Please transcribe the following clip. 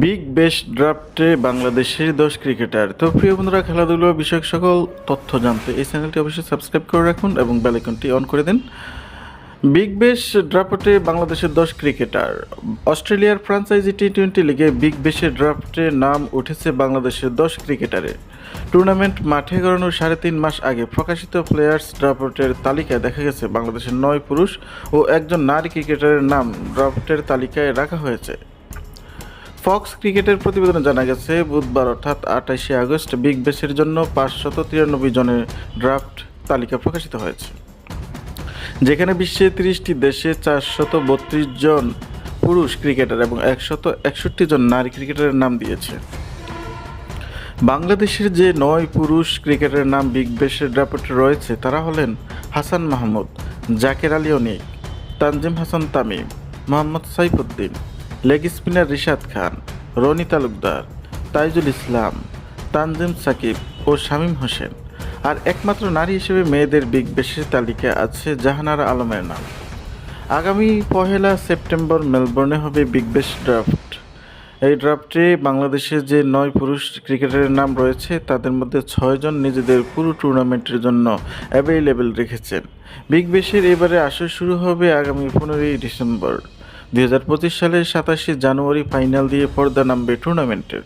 Big বেশ ড্রাফটে বাংলাদেশের দশ ক্রিকেটার তো প্রিয় বন্ধুরা খেলাধুলো বিষয়ক সকল তথ্য জানতে এই চ্যানেলটি অবশ্যই সাবস্ক্রাইব করে রাখুন এবং বেলাইকনটি অন করে দিন। বিগ বেশ ড্রাফটে বাংলাদেশের দশ ক্রিকেটার অস্ট্রেলিয়ার ফ্রাঞ্চাইজি টি টোয়েন্টি লিগে বিগ বেশের ড্রাফটে নাম উঠেছে বাংলাদেশের দশ ক্রিকেটারে টুর্নামেন্ট মাঠে গড়ানোর সাড়ে তিন মাস আগে প্রকাশিত প্লেয়ার্স ড্রাফটের তালিকায় দেখা গেছে বাংলাদেশের নয় পুরুষ ও একজন নারী ক্রিকেটারের নাম ড্রাফটের তালিকায় রাখা হয়েছে। ফক্স ক্রিকেটের প্রতিবেদনে জানা গেছে, বুধবার অর্থাৎ আঠাশে আগস্ট বিগ বেসের জন্য পাঁচশত তিরানব্বই জনের ড্রাফট তালিকা প্রকাশিত হয়েছে। যেখানে বিশ্বে তিরিশটি দেশে চারশত বত্রিশ জন পুরুষ ক্রিকেটার এবং একশত একষট্টি জন নারী ক্রিকেটারের নাম দিয়েছে। বাংলাদেশের যে নয় পুরুষ ক্রিকেটারের নাম বিগ বেশের ড্রাফটে রয়েছে, তারা হলেন হাসান মাহমুদ, জাকের আলী অনিক, তানজিম হাসান তামিম, মোহাম্মদ সাইফুদ্দিন লেগ স্পিনার রিশাদ খান, রনি তালুকদার, তাইজুল ইসলাম, তানজিম সাকিব ও শামীম হোসেন। আর একমাত্র নারী হিসেবে মেয়েদের বিগ বেশের তালিকায় আছে জাহানারা আলমের নাম। আগামী পহেলা সেপ্টেম্বর মেলবোর্নে হবে বিগ বেশ ড্রাফট। এই ড্রাফটে বাংলাদেশের যে নয় পুরুষ ক্রিকেটারের নাম রয়েছে, তাদের মধ্যে ছয়জন নিজেদের পুরো টুর্নামেন্টের জন্য অ্যাভেলেবেল রেখেছেন। বিগ বেশের এবারে আসর শুরু হবে আগামী পনেরোই ডিসেম্বর। দু হাজার পঁচিশ সালের সাতাশে জানুয়ারি ফাইনাল দিয়ে পর্দা নামবে টুর্নামেন্টের।